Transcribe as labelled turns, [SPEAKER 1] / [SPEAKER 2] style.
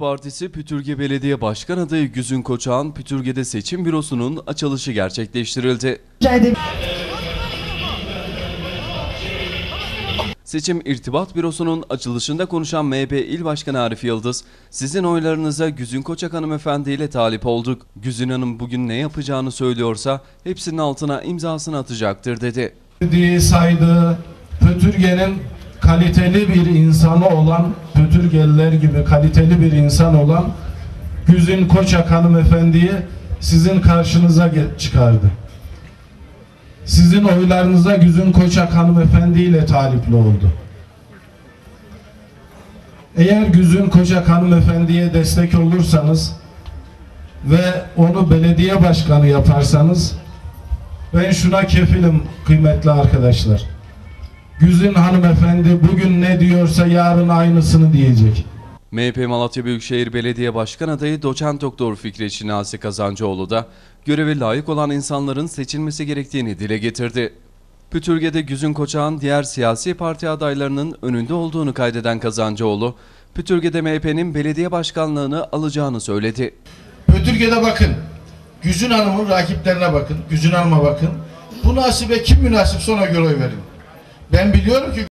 [SPEAKER 1] Partisi Pütürge Belediye Başkan adayı Güzün Koçak'ın Pütürge'de seçim bürosunun açılışı gerçekleştirildi. Seçim İrtibat Bürosu'nun açılışında konuşan MHP İl Başkanı Arif Yıldız, sizin oylarınıza Güzün Koçak hanımefendi ile talip olduk. Güzün Hanım bugün ne yapacağını söylüyorsa hepsinin altına imzasını atacaktır dedi.
[SPEAKER 2] diye saydığı Pötürge'nin kaliteli bir insanı olan, Pötürgeliler gibi kaliteli bir insan olan Güzin Koçak hanımefendiyi sizin karşınıza çıkardı. Sizin oylarınıza Güzin Koçak hanımefendi ile talipli oldu. Eğer Güzin Koçak hanımefendiye destek olursanız ve onu belediye başkanı yaparsanız ben şuna kefilim kıymetli arkadaşlar. Güzin hanımefendi bugün ne diyorsa yarın aynısını diyecek.
[SPEAKER 1] MHP Malatya Büyükşehir Belediye Başkan adayı Doçent Doktor Fikret Şinasi Kazancıoğlu da göreve layık olan insanların seçilmesi gerektiğini dile getirdi. Pütürge'de Güzün Koçak'ın diğer siyasi parti adaylarının önünde olduğunu kaydeden Kazancıoğlu, Pütürge'de MHP'nin belediye başkanlığını alacağını söyledi.
[SPEAKER 3] Pötürge'de bakın. Güzün Hanım'ın rakiplerine bakın. Güzün Hanım'a bakın. Bu nasibe kim münasip sonra göre verin. Ben biliyorum ki